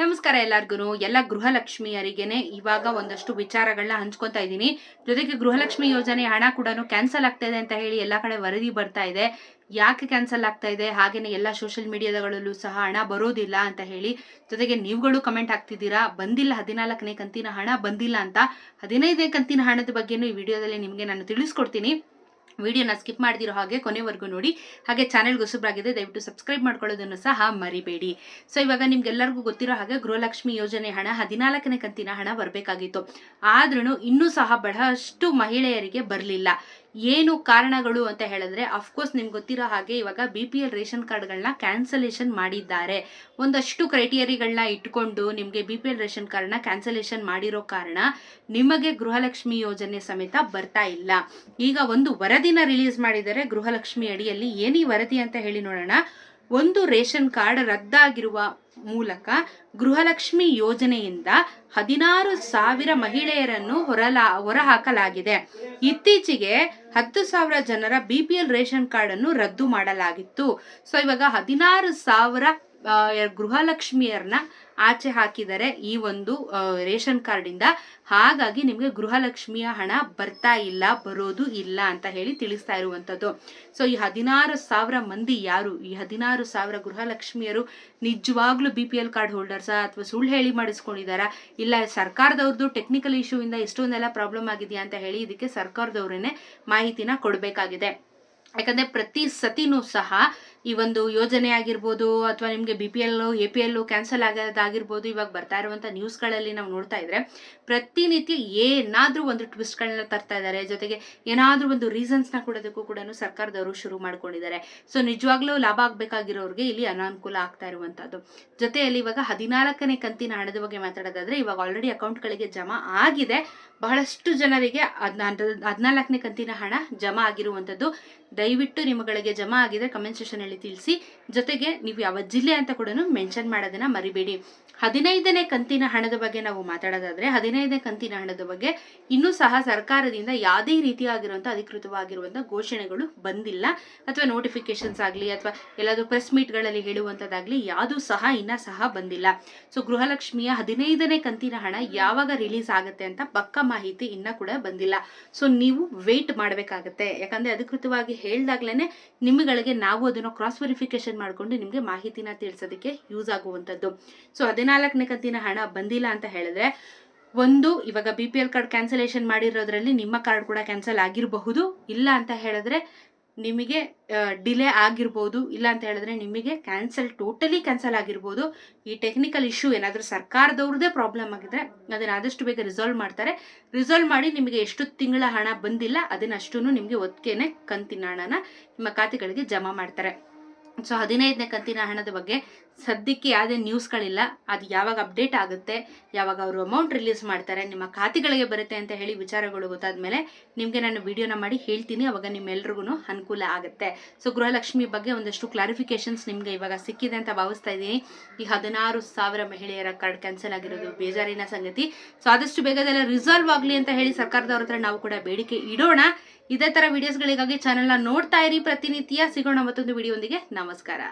ನಮಸ್ಕಾರ ಎಲ್ಲರಿಗೂ ಎಲ್ಲ ಗೃಹಲಕ್ಷ್ಮಿಯರಿಗೆನೆ ಇವಾಗ ಒಂದಷ್ಟು ವಿಚಾರಗಳನ್ನ ಹಂಚ್ಕೊತಾ ಇದ್ದೀನಿ. ಜೊತೆಗೆ ಗೃಹಲಕ್ಷ್ಮಿ ಯೋಜನೆ ಹಣ ಕೂಡ ಕ್ಯಾನ್ಸಲ್ ಆಗ್ತಾ ಇದೆ ಅಂತ ಹೇಳಿ ಎಲ್ಲ ಕಡೆ ವರದಿ ಬರ್ತಾ ಇದೆ. ಯಾಕೆ ಕ್ಯಾನ್ಸಲ್ ಆಗ್ತಾ ಇದೆ? ಹಾಗೇನೆ ಎಲ್ಲ ಸೋಷಿಯಲ್ ಮೀಡಿಯಾದಗಳಲ್ಲೂ ಸಹ ಹಣ ಬರೋದಿಲ್ಲ ಅಂತ ಹೇಳಿ. ಜೊತೆಗೆ ನೀವುಗಳು ಕಮೆಂಟ್ ಹಾಕ್ತಿದ್ದೀರಾ? ಬಂದಿಲ್ಲ ಹದಿನಾಲ್ಕನೇ ಕಂತಿನ ಹಣ ಬಂದಿಲ್ಲ ಅಂತ. ಹದಿನೈದನೇ ಕಂತಿನ ಹಣದ ಬಗ್ಗೆನೂ ಈ ವಿಡಿಯೋದಲ್ಲಿ ನಿಮಗೆ ನಾನು ತಿಳಿಸ್ಕೊಡ್ತೀನಿ. ವಿಡಿಯೋನ ಸ್ಕಿಪ್ ಮಾಡಿದಿರೋ ಹಾಗೆ ಕೊನೆವರೆಗೂ ನೋಡಿ. ಹಾಗೆ ಚಾನೆಲ್ಗೆ ಹೊಸಬ್ರಾಗಿದೆ ದಯವಿಟ್ಟು ಸಬ್ಸ್ಕ್ರೈಬ್ ಮಾಡ್ಕೊಳ್ಳೋದನ್ನು ಸಹ ಮರಿಬೇಡಿ. ಸೊ ಇವಾಗ ನಿಮ್ಗೆಲ್ಲರಿಗೂ ಗೊತ್ತಿರೋ ಹಾಗೆ ಗೃಹಲಕ್ಷ್ಮಿ ಯೋಜನೆ ಹಣ, ಹದಿನಾಲ್ಕನೇ ಕಂತಿನ ಹಣ ಬರಬೇಕಾಗಿತ್ತು. ಆದ್ರೂ ಇನ್ನೂ ಸಹ ಬಹಳಷ್ಟು ಮಹಿಳೆಯರಿಗೆ ಬರಲಿಲ್ಲ. ಏನು ಕಾರಣಗಳು ಅಂತ ಹೇಳಿದ್ರೆ ಅಫ್ಕೋರ್ಸ್ ನಿಮ್ಗೆ ಗೊತ್ತಿರೋ ಹಾಗೆ ಇವಾಗ ಬಿ ಪಿ ಎಲ್ ರೇಷನ್ ಕಾರ್ಡ್ಗಳನ್ನ ಕ್ಯಾನ್ಸಲೇಷನ್ ಮಾಡಿದ್ದಾರೆ. ಒಂದಷ್ಟು ಕ್ರೈಟೀರಿಯಾಗಳನ್ನ ಇಟ್ಕೊಂಡು ನಿಮಗೆ ಬಿ ಪಿ ಎಲ್ ರೇಷನ್ ಕಾರ್ಡ್ನ ಕ್ಯಾನ್ಸಲೇಷನ್ ಮಾಡಿರೋ ಕಾರಣ ನಿಮಗೆ ಗೃಹಲಕ್ಷ್ಮಿ ಯೋಜನೆ ಸಮೇತ ಬರ್ತಾ ಇಲ್ಲ. ಈಗ ಒಂದು ವರದಿನ ರಿಲೀಸ್ ಮಾಡಿದರೆ ಗೃಹಲಕ್ಷ್ಮಿ ಅಡಿಯಲ್ಲಿ ಏನಿ ವರದಿ ಅಂತ ಹೇಳಿ ನೋಡೋಣ. ಒಂದು ರೇಷನ್ ಕಾರ್ಡ್ ರದ್ದಾಗಿರುವ ಮೂಲಕ ಗೃಹಲಕ್ಷ್ಮಿ ಯೋಜನೆಯಿಂದ ಹದಿನಾರು ಸಾವಿರ ಮಹಿಳೆಯರನ್ನು ಹೊರಲಾ ಹೊರಹಾಕಲಾಗಿದೆ. ಇತ್ತೀಚೆಗೆ ಹತ್ತು ಸಾವಿರ ಜನರ B P L ration card ಅನ್ನು ರದ್ದು ಮಾಡಲಾಗಿತ್ತು. ಸೊ, ಇವಾಗ ಹದಿನಾರು ಸಾವಿರ ಗೃಹಲಕ್ಷ್ಮಿಯರನ್ನ ಆಚೆ ಹಾಕಿದರೆ ಈ ಒಂದು ರೇಷನ್ ಕಾರ್ಡಿಂದ. ಹಾಗಾಗಿ ನಿಮಗೆ ಗೃಹಲಕ್ಷ್ಮಿಯ ಹಣ ಬರ್ತಾ ಇಲ್ಲ, ಬರೋದು ಇಲ್ಲ ಅಂತ ಹೇಳಿ ತಿಳಿಸ್ತಾ ಇರುವಂಥದ್ದು. ಸೊ ಈ ಹದಿನಾರು ಸಾವಿರ ಮಂದಿ ಯಾರು? ಈ ಹದಿನಾರು ಸಾವಿರ ಗೃಹಲಕ್ಷ್ಮಿಯರು ನಿಜವಾಗ್ಲೂ ಬಿ ಪಿ ಎಲ್ ಕಾರ್ಡ್ ಹೋಲ್ಡರ್ಸಾ ಅಥವಾ ಸುಳ್ಳು ಹೇಳಿ ಮಾಡಿಸ್ಕೊಂಡಿದಾರಾ ಇಲ್ಲ ಸರ್ಕಾರದವ್ರದ್ದು ಟೆಕ್ನಿಕಲ್ ಇಶ್ಯೂ ಇಂದ ಎಷ್ಟೊಂದೆಲ್ಲ ಪ್ರಾಬ್ಲಮ್ ಆಗಿದೆಯಾ ಅಂತ ಹೇಳಿ ಇದಕ್ಕೆ ಸರ್ಕಾರದವ್ರನ್ನೇ ಮಾಹಿತಿನ ಕೊಡಬೇಕಾಗಿದೆ. ಯಾಕಂದ್ರೆ ಪ್ರತಿ ಸತಿನೂ ಸಹ ಈ ಒಂದು ಯೋಜನೆ ಆಗಿರ್ಬೋದು ಅಥವಾ ನಿಮಗೆ B P L A P L cancel ಆಗೋದಾಗಿರ್ಬೋದು ಇವಾಗ ಬರ್ತಾ ಇರುವಂಥ ನ್ಯೂಸ್ಗಳಲ್ಲಿ ನಾವು ನೋಡ್ತಾ ಇದ್ರೆ ಪ್ರತಿನಿತ್ಯ ಏನಾದರೂ ಒಂದು ಟ್ವಿಸ್ಟ್ಗಳನ್ನ ತರ್ತಾ ಇದ್ದಾರೆ ಜೊತೆಗೆ ಏನಾದರೂ ಒಂದು ರೀಸನ್ಸ್ನ ಕೊಡೋದಕ್ಕೂ ಕೂಡ ಸರ್ಕಾರದವರು ಶುರು ಮಾಡ್ಕೊಂಡಿದ್ದಾರೆ ಸೊ ನಿಜವಾಗ್ಲೂ ಲಾಭ ಆಗಬೇಕಾಗಿರೋರಿಗೆ ಇಲ್ಲಿ ಅನಾನುಕೂಲ ಆಗ್ತಾ ಇರುವಂಥದ್ದು ಜೊತೆಯಲ್ಲಿ ಇವಾಗ ಹದಿನಾಲ್ಕನೇ ಕಂತಿನ ಹಣದ ಬಗ್ಗೆ ಮಾತಾಡೋದಾದ್ರೆ ಇವಾಗ ಆಲ್ರೆಡಿ ಅಕೌಂಟ್ಗಳಿಗೆ ಜಮಾ ಆಗಿದೆ. ಬಹಳಷ್ಟು ಜನರಿಗೆ ಹದಿನಾಲ್ಕನೇ ಕಂತಿನ ಹಣ ಜಮಾ ಆಗಿರುವಂಥದ್ದು ದಯವಿಟ್ಟು ನಿಮ್ಮಗಳಿಗೆ ಜಮಾ ಆಗಿದೆ ಕಮೆಂಟ್ ಸೆಷನಲ್ಲಿ ತಿಳಿಸಿ. ಜೊತೆಗೆ ನೀವು ಯಾವ ಜಿಲ್ಲೆ ಅಂತ ಕೂಡ ಮೆನ್ಷನ್ ಮಾಡೋದನ್ನ ಮರಿಬೇಡಿ. ಹದಿನೈದನೇ ಕಂತಿನ ಹಣದ ಬಗ್ಗೆ ನಾವು ಮಾತಾಡೋದಾದ್ರೆ, ಹದಿನೈದನೇ ಕಂತಿನ ಹಣದ ಬಗ್ಗೆ ಇನ್ನೂ ಸಹ ಸರ್ಕಾರದಿಂದ ಯಾವುದೇ ರೀತಿಯಾಗಿರುವಂಥ ಅಧಿಕೃತವಾಗಿರುವಂಥ ಘೋಷಣೆಗಳು ಬಂದಿಲ್ಲ. ಅಥವಾ ನೋಟಿಫಿಕೇಶನ್ಸ್ ಆಗಲಿ, ಅಥವಾ ಎಲ್ಲಾದರೂ ಪ್ರೆಸ್ ಮೀಟ್ಗಳಲ್ಲಿ ಹೇಳುವಂಥದ್ದಾಗಲಿ ಯಾವುದೂ ಸಹ ಇನ್ನೂ ಸಹ ಬಂದಿಲ್ಲ. ಸೊ ಗೃಹಲಕ್ಷ್ಮಿಯ ಹದಿನೈದನೇ ಕಂತಿನ ಹಣ ಯಾವಾಗ ರಿಲೀಸ್ ಆಗುತ್ತೆ ಅಂತ ಪಕ್ಕ ಮಾಹಿತಿ ಇನ್ನೂ ಕೂಡ ಬಂದಿಲ್ಲ. ಸೊ ನೀವು ವೇಟ್ ಮಾಡಬೇಕಾಗತ್ತೆ. ಯಾಕಂದರೆ ಅಧಿಕೃತವಾಗಿ ಹೇಳ್ದಾಗ್ಲೇ ನಿಮ್ಮಗಳಿಗೆ ನಾವು ಅದನ್ನು ಕ್ರಾಸ್ ವೆರಿಫಿಕೇಶನ್ ಮಾಡಿಕೊಂಡು ನಿಮಗೆ ಮಾಹಿತಿನ ತಿಳಿಸೋದಕ್ಕೆ ಯೂಸ್ ಆಗುವಂಥದ್ದು. ಸೊ ಹದಿನಾಲ್ಕನೇ ಕಂತಿನ ಹಣ ಬಂದಿಲ್ಲ ಅಂತ ಹೇಳಿದ್ರೆ, ಒಂದು, ಇವಾಗ B P L card cancellation ಮಾಡಿರೋದ್ರಲ್ಲಿ ನಿಮ್ಮ ಕಾರ್ಡ್ ಕೂಡ ಕ್ಯಾನ್ಸಲ್ ಆಗಿರಬಹುದು. ಇಲ್ಲ ಅಂತ ಹೇಳಿದ್ರೆ ನಿಮಗೆ ಡಿಲೇ ಆಗಿರ್ಬೋದು, ಇಲ್ಲ ಅಂತ ಹೇಳಿದ್ರೆ ನಿಮಗೆ ಕ್ಯಾನ್ಸಲ್ ಟೋಟಲಿ ಕ್ಯಾನ್ಸಲ್ ಆಗಿರ್ಬೋದು. ಈ ಟೆಕ್ನಿಕಲ್ ಇಶ್ಯೂ ಏನಾದರೂ ಸರ್ಕಾರದವ್ರದ್ದೇ ಪ್ರಾಬ್ಲಮ್ ಆಗಿದ್ರೆ ಅದನ್ನು ಆದಷ್ಟು ಬೇಗ ರಿಸಾಲ್ವ್ ಮಾಡ್ತಾರೆ. ರಿಸಾಲ್ವ್ ಮಾಡಿ ನಿಮಗೆ ಎಷ್ಟು ತಿಂಗಳ ಹಣ ಬಂದಿಲ್ಲ ಅದನ್ನಷ್ಟು ನಿಮಗೆ ಒತ್ತಿಗೆನೆ ಕಂತಿನ ಹಣನ ನಿಮ್ಮ ಖಾತೆಗಳಿಗೆ ಜಮಾ ಮಾಡ್ತಾರೆ. ಸೊ ಹದಿನೈದನೇ ಕಂತಿನ ಹಣದ ಬಗ್ಗೆ ಸದ್ಯಕ್ಕೆ ಯಾವುದೇ ನ್ಯೂಸ್ಗಳಿಲ್ಲ. ಅದು ಯಾವಾಗ ಅಪ್ಡೇಟ್ ಆಗುತ್ತೆ, ಯಾವಾಗ ಅವರು ಅಮೌಂಟ್ ರಿಲೀಸ್ ಮಾಡ್ತಾರೆ, ನಿಮ್ಮ ಖಾತೆಗಳಿಗೆ ಬರುತ್ತೆ ಅಂತ ಹೇಳಿ ವಿಚಾರಗಳು ಗೊತ್ತಾದ್ಮೇಲೆ ನಿಮಗೆ ನಾನು ವಿಡಿಯೋನ ಮಾಡಿ ಹೇಳ್ತೀನಿ. ಅವಾಗ ನಿಮ್ಮೆಲ್ರಿಗೂ ಅನುಕೂಲ ಆಗುತ್ತೆ. ಸೊ ಗೃಹಲಕ್ಷ್ಮಿ ಬಗ್ಗೆ ಒಂದಷ್ಟು ಕ್ಲಾರಿಫಿಕೇಶನ್ಸ್ ನಿಮಗೆ ಇವಾಗ ಸಿಕ್ಕಿದೆ ಅಂತ ಭಾವಿಸ್ತಾ ಇದ್ದೀನಿ. ಈ ಹದಿನಾರು ಸಾವಿರ ಮಹಿಳೆಯರ ಕಾರ್ಡ್ ಕ್ಯಾನ್ಸಲ್ ಆಗಿರೋದು ಬೇಜಾರಿನ ಸಂಗತಿ. ಸೊ ಆದಷ್ಟು ಬೇಗದೆಲ್ಲ ರಿಸಾಲ್ವ್ ಆಗಲಿ ಅಂತ ಹೇಳಿ ಸರ್ಕಾರದವ್ರ ಹತ್ರ ನಾವು ಕೂಡ ಬೇಡಿಕೆ ಇಡೋಣ. ಇದೇ ಥರ ವಿಡಿಯೋಸ್ಗಳಿಗಾಗಿ ಚಾನಲ್ನ ನೋಡ್ತಾ ಇರಿ ಪ್ರತಿನಿತ್ಯ. ಸಿಗೋಣ ಮತ್ತೊಂದು ವಿಡಿಯೋಂದಿಗೆ ನಮಸ್ಕಾರ.